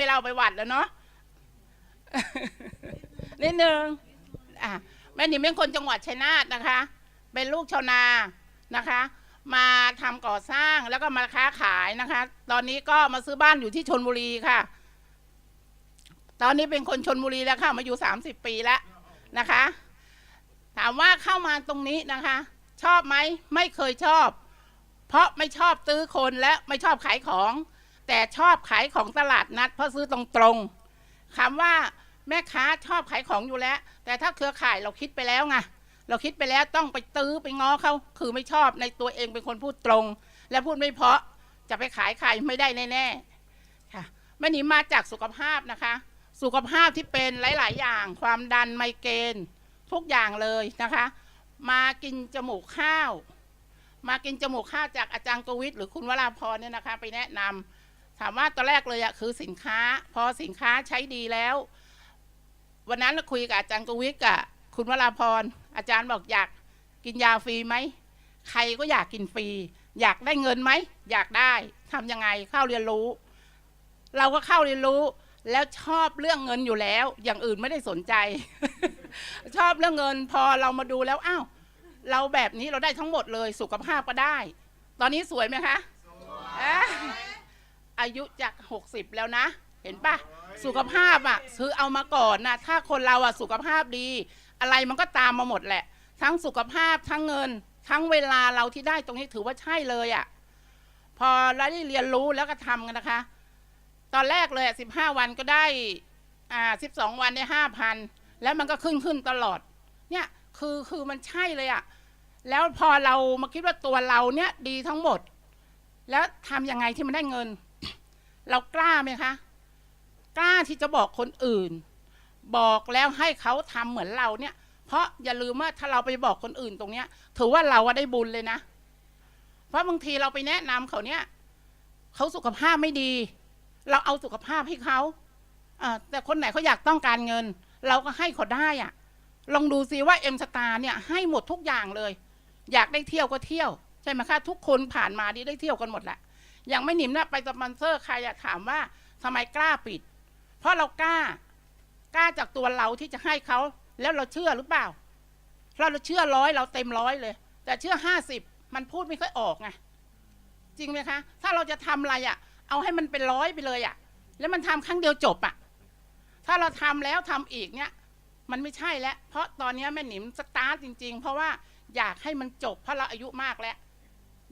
ไม่เล่าไปหวัดแล้วเนาะนิดนึงอะแม่หนิมเป็นคนจังหวัดชัยนาทนะคะ เป็นลูกชาวนานะคะ มาทำก่อสร้างแล้วก็มาค้าขายนะคะ ตอนนี้ก็มาซื้อบ้านอยู่ที่ชนบุรีค่ะ ตอนนี้เป็นคนชนบุรีแล้วค่ะมาอยู่สามสิบปีแล้วนะคะ ถามว่าเข้ามาตรงนี้นะคะ ชอบไหมไม่เคยชอบ เพราะไม่ชอบซื้อคนและไม่ชอบขายของ แต่ชอบขายของตลาดนัด เพราะซื้อตรงตรงๆคำว่าแม่ค้าชอบขายของอยู่แล้ว แต่ถ้าเครือข่ายเราคิดไปแล้วไงเราคิดไปแล้วต้องไปตื้อไปง้อเขาคือไม่ชอบในตัวเองเป็นคนพูดตรง และพูดไม่เพาะจะไปขายใครไม่ได้แน่ๆค่ะแม่นี้มาจากสุขภาพนะคะ สุขภาพที่เป็นหลาย ๆ อย่าง ความดันไมเกรนทุกอย่างเลยนะคะ มากินจมูกข้าว มากินจมูกข้าวจากอาจารย์กวิทย์หรือคุณวราพรเนี่ยนะคะ ไปแนะนำ ถามว่าตอนแรกเลยอะคือสินค้า พอสินค้าใช้ดีแล้ว วันนั้นเราคุยกับอาจารย์กวิกับคุณวราพรอาจารย์บอกอยากกินยาฟรีไหมใครก็อยากกินฟรี อยากได้เงินไหมอยากได้ทำยังไงเข้าเรียนรู้ เราก็เข้าเรียนรู้ แล้วชอบเรื่องเงินอยู่แล้ว อย่างอื่นไม่ได้สนใจ ชอบเรื่องเงินพอเรามาดูแล้วอ้าวเราแบบนี้เราได้ทั้งหมดเลยสุขภาพก็ได้ ตอนนี้สวยไหมคะ อายุจากหกสิบแล้วนะ เห็นปะสุขภาพอะซื้อเอามาก่อนนะถ้าคนเราอะสุขภาพดี อะไรมันก็ตามมาหมดแหละ ทั้งสุขภาพทั้งเงิน ทั้งเวลาเราที่ได้ตรงนี้ถือว่าใช่เลยอะพอเราได้เรียนรู้แล้วก็ทำกันนะคะ ตอนแรกเลยสิบห้าวันก็ได้อ่าสิบสองวันได้ห้าพันแล้วมันก็ขึ้นขึ้นตลอด เนี่ยคือคือมันใช่เลยอะแล้วพอเรามาคิดว่าตัวเราเนี่ยดีทั้งหมด แล้วทำยังไงที่มันได้เงิน เรากล้าไหมคะ กล้าที่จะบอกคนอื่น บอกแล้วให้เขาทำเหมือนเราเนี่ย เพราะอย่าลืมว่าถ้าเราไปบอกคนอื่นตรงเนี้ย ถือว่าเราได้บุญเลยนะ เพราะบางทีเราไปแนะนำเขาเนี่ยเขาสุขภาพไม่ดี เราเอาสุขภาพให้เขาอแต่คนไหนเขาอยากต้องการเงิน เราก็ให้เขาได้อะลองดูซิว่าเอ็มสตาร์เนี่ยให้หมดทุกอย่างเลย อยากได้เที่ยวก็เที่ยว ใช่ไหมคะทุกคนผ่านมานี่ได้เที่ยวกันหมดแหละ อย่างไม่หนิมเนะไปสปอนเซอร์ใครอะถามว่าทำไมกล้าปิด เพราะเรากล้ากล้าจากตัวเราที่จะให้เขาแล้วเราเชื่อหรือเปล่าเราเราเชื่อร้อยเราเต็มร้อยเลย แต่เชื่อห้าสิบมันพูดไม่ค่อยออกไงจริงไหมคะ ถ้าเราจะทำอะไรอะเอาให้มันเป็นร้อยไปเลยอะแล้วมันทำครั้งเดียวจบอะถ้าเราทำแล้วทำอีกเนี่ยมันไม่ใช่แล้ว เพราะตอนนี้แม่หนิมสตาร์ทจริง ๆ เพราะว่าอยากให้มันจบเพราะเราอายุมากแล้ว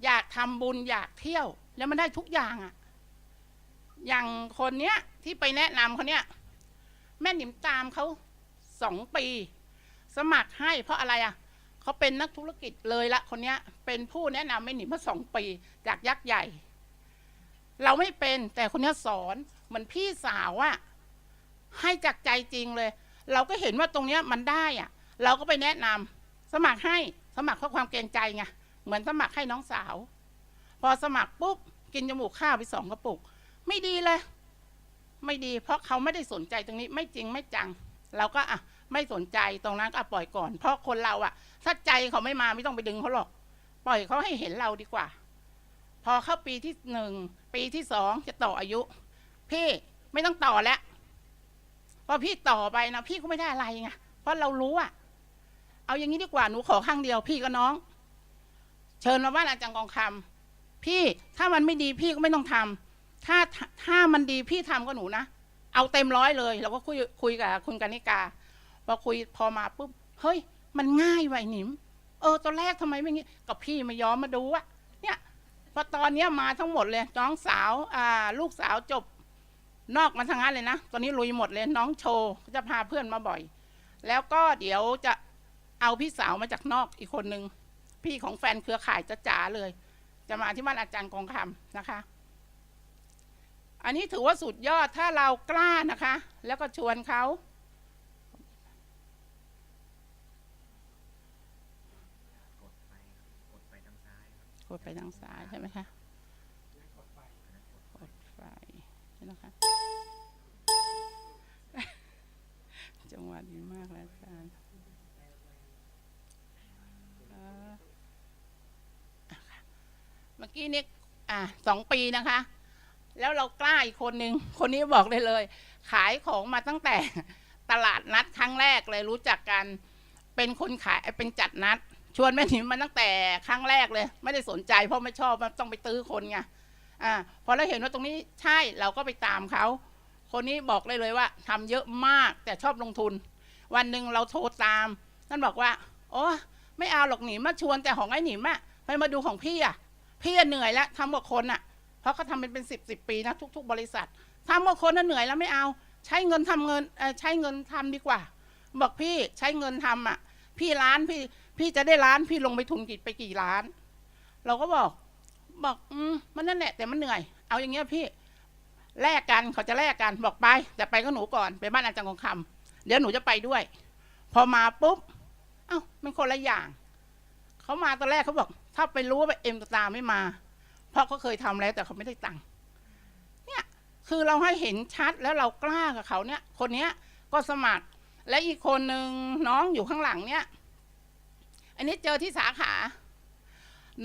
อยากทำบุญอยากเที่ยว แล้วมันได้ทุกอย่างอะอย่างคนเนี้ยที่ไปแนะนำเขาเนี้ยแม่หนิมตามเขาสองปี สมัครให้เพราะอะไรอะเขาเป็นนักธุรกิจเลยละคนเนี้ย เป็นผู้แนะนำแม่หนิมมาสองปี จากยักษ์ใหญ่ เราไม่เป็นแต่คนเนี้ยสอนเหมือนพี่สาวอะให้จากใจจริงเลย เราก็เห็นว่าตรงเนี้ยมันได้อะเราก็ไปแนะนำสมัครให้สมัครเพราะความเกรงใจไงเหมือนสมัครให้น้องสาว พอสมัครปุ๊บกินจมูกข้าวไปสองกระปุก ไม่ดีเลย ไม่ดี เพราะเขาไม่ได้สนใจตรงนี้ไม่จริงไม่จัง เราก็อะไม่สนใจตรงนั้นก็ปล่อยก่อน เพราะคนเราอะถ้าใจเขาไม่มาไม่ต้องไปดึงเขาหรอก ปล่อยเขาให้เห็นเราดีกว่า พอเข้าปีที่หนึ่งปีที่สองจะต่ออายุ พี่ไม่ต้องต่อแล้วพอพี่ต่อไปนะพี่ก็ไม่ได้อะไรไงเพราะเรารู้อะเอาอย่างนี้ดีกว่าหนูขอข้างเดียว พี่กับน้อง เชิญมาบ้านอาจารย์กองคำ พี่ถ้ามันไม่ดีพี่ก็ไม่ต้องทำถ้าถ้ามันดีพี่ทำก็หนูนะ เอาเต็มร้อยเลยเราก็คุยคุยกับคุณกนิกาพอคุยพอมาปุ๊บเฮ้ย มันง่ายไวหนิม เออตอนแรกทำไมไม่งี้กับพี่ไม่ยอมมาดูอะเนี่ยพอตอนเนี้ยมาทั้งหมดเลยน้องสาวอ่าลูกสาวจบ นอกมาทางนั้นเลยนะตอนนี้ลุยหมดเลยน้องโชว์จะพาเพื่อนมาบ่อย แล้วก็เดี๋ยวจะเอาพี่สาวมาจากนอกอีกคนนึงพี่ของแฟนเครือข่ายจะจ๋าเลย จะมาที่บ้านอาจารย์กองคำนะคะ อันนี้ถือว่าสุดยอดถ้าเรากล้านะคะ แล้วก็ชวนเขากดไปทางซ้ายใช่ไหมคะกดไฟใช่ไหมคะ จังหวะดีมากเลยอาจารย์เอ่อ กี้นี้อะสองปีนะคะ แล้วเรากล้าอีกคนนึง คนนี้บอกได้เลย ขายของมาตั้งแต่ตลาดนัดครั้งแรกเลยรู้จักกัน เป็นคนขายเป็นจัดนัด ชวนแม่หนิมมาตั้งแต่ครั้งแรกเลย ไม่ได้สนใจ เพราะไม่ชอบมันต้องไปตื้อคนไงอ่าพอเราเห็นว่าตรงนี้ใช่เราก็ไปตามเขาคนนี้บอกเลยเลยว่าทำเยอะมากแต่ชอบลงทุน วันหนึ่งเราโทรตามนั่นบอกว่า โอ้ไม่เอาหรอกหนิมมาชวนแต่ของไอ้หนิมอะไปมาดูของพี่อะ พี่เหนื่อยแล้วทำกับคนอะเพราะเขาทำเป็นเป็นสิบสิบปีนะทุก ๆ บริษัททำกับคนน่ะเหนื่อยแล้วไม่เอา ใช้เงินทำเงินเอ่อใช้เงินทำดีกว่า บอกพี่ใช้เงินทำอะ พี่ร้านพี่พี่จะได้ร้านพี่ลงไปทุนกี่ไปกี่ล้าน เราก็บอก บอกอืมมันนั่นแหละแต่มันเหนื่อย เอาอย่างเงี้ยพี่แลกกันเขาจะแลกกันบอกไป แต่ไปก็หนูก่อนไปบ้านอาจารย์ของคำเดี๋ยวหนูจะไปด้วย พอมาปุ๊บ เอ้ามันคนละอย่าง เขามาตอนแรกเขาบอก ถ้าไปรู้ว่าเอ็มตาไม่มา เพราะเขาเคยทำแล้วแต่เขาไม่ได้ตังค์เนี่ยคือเราให้เห็นชัดแล้วเรากล้ากับเขาเนี่ย คนเนี้ยก็สมัคร และอีกคนหนึ่งน้องอยู่ข้างหลังเนี่ย อันนี้เจอที่สาขา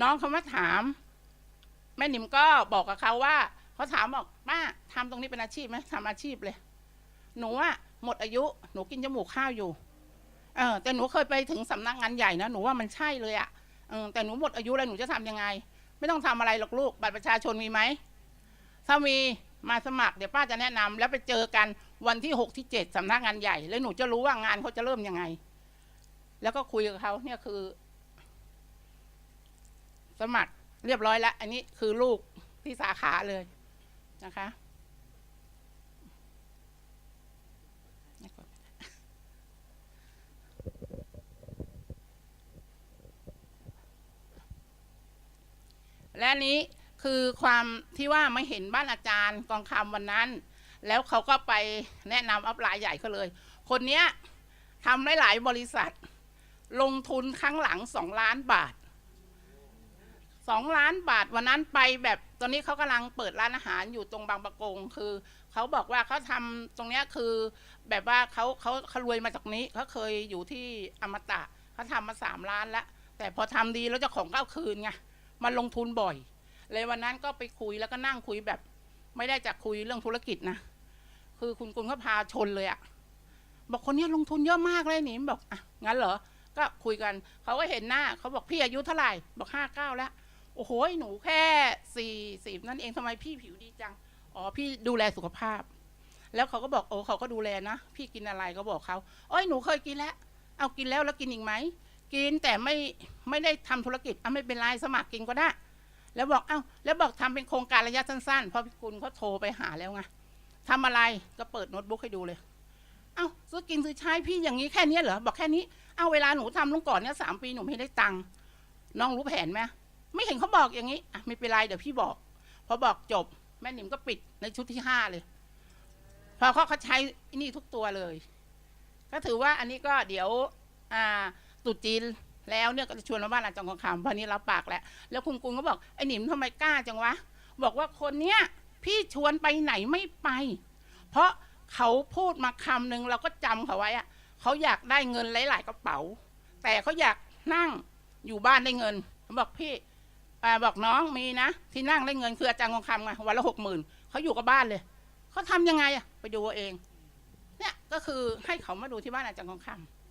น้องเขามาถาม แม่นิมก็บอกกับเขาว่าเขาถามบอกป้าทำตรงนี้เป็นอาชีพไหมทำอาชีพเลย หนูอะหมดอายุหนูกินจมูกข้าวอยู่ เออแต่หนูเคยไปถึงสำนักงานใหญ่นะหนูว่ามันใช่เลยอะ เออแต่หนูหมดอายุแล้วหนูจะทำยังไง ไม่ต้องทำอะไรหรอกลูกบัตรประชาชนมีไหมถ้ามีมาสมัครเดี๋ยวป้าจะแนะนำแล้วไปเจอกันวันที่หกที่เจ็ดสำนักงานใหญ่ แล้วหนูจะรู้ว่างานเขาจะเริ่มยังไง แล้วก็คุยกับเขาเนี่ยคือ สมัครเรียบร้อยแล้ว อันนี้คือลูกที่สาขาเลยนะคะ และนี้คือความที่ว่าไม่เห็นบ้านอาจารย์กองคำวันนั้น แล้วเขาก็ไปแนะนำอัพไลน์ใหญ่เขาเลย คนเนี้ยทำหลายๆบริษัท ลงทุนครั้งหลังสองล้านบาทสองล้านบาทวันนั้นไปแบบตอนนี้เขากำลังเปิดร้านอาหารอยู่ตรงบางประกง คือเขาบอกว่าเขาทำตรงเนี้ยคือ แบบว่าเขาเขาเขารวยมาจากนี้เขาเคยอยู่ที่อมตะเขาทำมาสามล้านแล้วแต่พอทำดีแล้วเจ้าของก็เอาคืนไง มันลงทุนบ่อย เลยวันนั้นก็ไปคุยแล้วก็นั่งคุยแบบ ไม่ได้จะคุยเรื่องธุรกิจนะ คือคุณกุลก็พาชนเลยอะบอกคนนี้ลงทุนเยอะมากเลยหนิบอกอะงั้นเหรอ ก็คุยกันเขาก็เห็นหน้าเขาบอกพี่อายุเท่าไหร่บอกห้าเก้าแล้ว โอ้โหหนูแค่สี่สิบนั่นเองทำไมพี่ผิวดีจังอ๋อพี่ดูแลสุขภาพ แล้วเขาก็บอกโอ้เขาก็ดูแลนะ พี่กินอะไรก็บอกเขาเอ้ยหนูเคยกินแล้ว เอากินแล้วแล้วกินอีกไหม กินแต่ไม่ไม่ได้ทำธุรกิจอะไม่เป็นไรสมัครกินก็ได้ แล้วบอกเอ้าแล้วบอกทำเป็นโครงการระยะสั้นๆ เพราะพี่กุลเขาโทรไปหาแล้วไงทำอะไรก็เปิดโน้ตบุ๊กให้ดูเลยเอ้าซื้อกินซื้อใช้พี่อย่างนี้แค่นี้เหรอบอกแค่นี้เอาเวลาหนูทำลุงก่อนเนี่ยสามปีหนูไม่ได้ตังค์น้องรู้แผนไหมไม่เห็นเขาบอกอย่างนี้อะไม่เป็นไรเดี๋ยวพี่บอกพอบอกจบแม่หนิมก็ปิดในชุดที่ห้าเลย พอเขาเขาใช้นี่ทุกตัวเลย ก็ถือว่าอันนี้ก็เดี๋ยวอ่า ตรุษจีนแล้วเนี่ยก็จะชวนมาบ้านอาจารย์ของคำเพราะนี้รับปากแล้ว แล้วคุณกุลก็บอกไอ้หนิมทำไมกล้าจังวะ บอกว่าคนเนี้ยพี่ชวนไปไหนไม่ไป เพราะเขาพูดมาคำหนึ่งเราก็จำเขาไว้อะเขาอยากได้เงินหลาย ๆกระเป๋า แต่เขาอยากนั่งอยู่บ้านได้เงินบอกพี่บอกน้องมีนะ ที่นั่งได้เงินคืออาจารย์ของคำไงวันละหกหมื่นเขาอยู่กับบ้านเลยเขาทำยังไงอะไปดูเอาเองเนี่ยก็คือให้เขามาดูที่บ้านอาจารย์ของคำ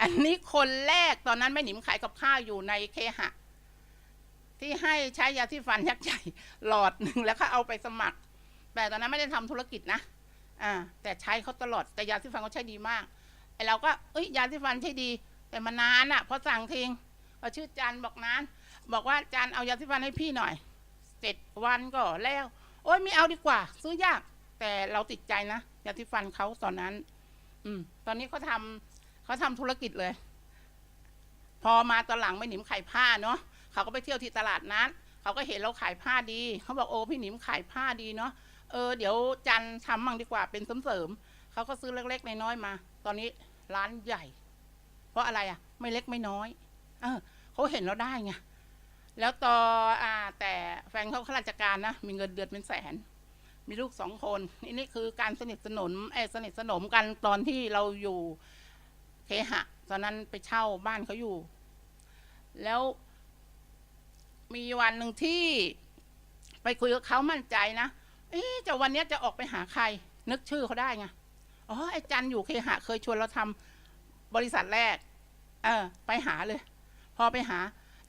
อันนี้คนแรกตอนนั้นแม่หนิมขายกับข้าวอยู่ในเคหะ ที่ให้ใช้ยาที่ฟันยักษ์ใหญ่หลอดหนึ่งแล้วก็เอาไปสมัคร แต่ตอนนั้นไม่ได้ทำธุรกิจนะอ่าแต่ใช้เขาตลอดแต่ยาที่ฟันเขาใช้ดีมากไอเราก็เอ้ยยาที่ฟันใช้ดี แต่มานานอะ่ะพอสั่งทิ้งพอชื่อจันบอกนานบอกว่าจันเอายาที่ฟันให้พี่หน่อยเจ็ดวันก็แล้ว โอ้ยไม่เอาดีกว่า ซื้อยาก แต่เราติดใจนะยาที่ฟันเขาตอนนั้น อืม ตอนนี้เขาทำ เขาทำธุรกิจเลย พอมาตอนหลังไม่หนิมขายผ้าเนาะเขาก็ไปเที่ยวที่ตลาดนัดเขาก็เห็นเราขายผ้าดี เขาบอกโอ้พี่หนิมขายผ้าดีเนาะเออเดี๋ยวจันทำมั่งดีกว่าเป็นเสริมๆเขาก็ซื้อเล็กๆน้อยๆมา ตอนนี้ร้านใหญ่ เพราะอะไรอะ ไม่เล็กไม่น้อย เออเขาเห็นเราได้ไงแล้วต่ออ่า แต่แฟนเขาข้าราชการนะมีเงินเดือนเป็นแสน มีลูกสองคนนี่นี่คือการสนิทสนมเอยสนิทสนมกันตอนที่เราอยู่ เคหะ ตอนนั้นไปเช่าบ้านเขาอยู่ แล้วมีวันหนึ่งที่ไปคุยกับเขามั่นใจนะเอ๊จะวันนี้จะออกไปหาใคร นึกชื่อเขาได้ไงอ๋อไอ้จันอยู่เคหะ เคยชวนเราทำบริษัทแรก เออ ไปหาเลย พอไปหา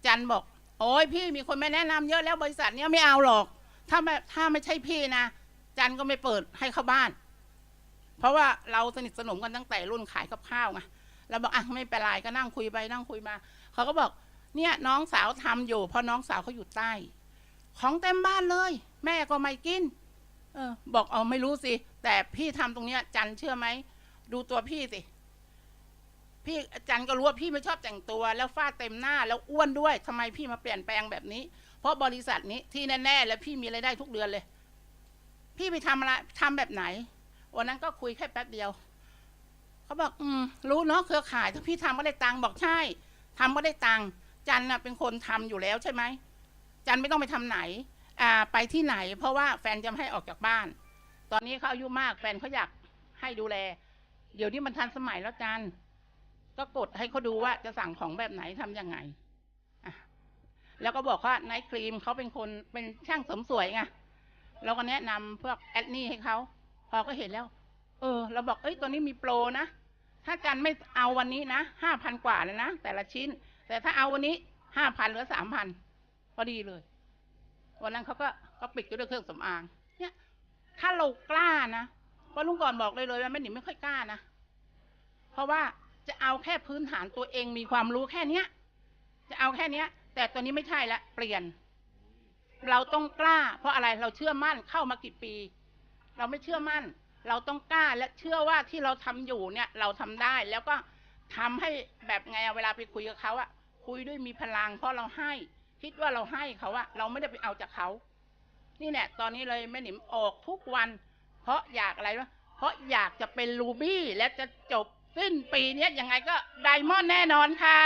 จันบอก โอ้ยพี่มีคนไม่แนะนำเยอะแล้วบริษัทเนี้ยไม่เอาหรอก ถ้าไม่ถ้าไม่ใช่พี่นะจันก็ไม่เปิดให้เข้าบ้าน เพราะว่าเราสนิทสนมกันตั้งแต่รุ่นขายกับข้าวไง เราบอกอะไม่เป็นไรก็นั่งคุยไปนั่งคุยมาเขาก็บอก เนี่ยน้องสาวทำอยู่เพราะน้องสาวเขาอยู่ใต้ ของเต็มบ้านเลย แม่ก็ไม่กิน เออ บอกเอาไม่รู้สิแต่พี่ทำตรงเนี้ย จันเชื่อไหมดูตัวพี่สิพี่จันก็รู้ว่าพี่ไม่ชอบแต่งตัว แล้วฟาดเต็มหน้าแล้วอ้วนด้วยทำไมพี่มาเปลี่ยนแปลงแบบนี้ เพราะบริษัทนี้ที่แน่ๆแล้วพี่มีรายได้ทุกเดือนเลย พี่ไปทำอะไรทำแบบไหน วันนั้นก็คุยแค่แป๊บเดียว เขาบอกอืมรู้เนาะเครือข่ายถ้าพี่ทำก็ได้ตังค์บอกใช่ทำก็ได้ตังค์จันน่ะเป็นคนทำอยู่แล้วใช่ไหมจันไม่ต้องไปทำไหนอ่าไปที่ไหน เพราะว่าแฟนจะให้ออกจากบ้าน ตอนนี้เขาอายุมากแฟนเขาอยากให้ดูแล เดี๋ยวนี้มันทันสมัยแล้วจันก็กดให้เขาดูว่าจะสั่งของแบบไหนทำยังไงแล้วก็บอกว่าไนท์ครีมเขาเป็นคนเป็นช่างเสริมสวยไงเราก็แนะนำพวกแอดนี่ให้เขาพอก็เห็นแล้ว เออ เราบอกเอ้ยตัวนี้มีโปรนะ ถ้าจันไม่เอาวันนี้นะห้าพันกว่าเลยนะแต่ละชิ้น แต่ถ้าเอาวันนี้ห้าพันเหลือสามพันพอดีเลย วันนั้นเขาก็ก็ปิดด้วยเครื่องสำอาง เนี่ย ถ้าเรากล้านะเพราะลุงก่อนบอกเลยเลยว่าแม่หนิไม่ค่อยกล้านะเพราะว่าจะเอาแค่พื้นฐานตัวเองมีความรู้แค่เนี้ย จะเอาแค่เนี้ย แต่ตัวนี้ไม่ใช่ละเปลี่ยน เราต้องกล้า เพราะอะไรเราเชื่อมั่นเข้ามากี่ปี เราไม่เชื่อมั่น เราต้องกล้าและเชื่อว่าที่เราทำอยู่เนี่ยเราทำได้แล้วก็ทำให้แบบไงเวลาไปคุยกับเขาอะคุยด้วยมีพลัง เพราะเราให้ คิดว่าเราให้เขาอะเราไม่ได้ไปเอาจากเขา นี่แหละตอนนี้เลยแม่หนิมออกทุกวัน เพราะอยากอะไรวะเพราะอยากจะเป็นรูบี้และจะจบสิ้นปีเนี้ยยังไงก็ไดมอนด์แน่นอนค่ะ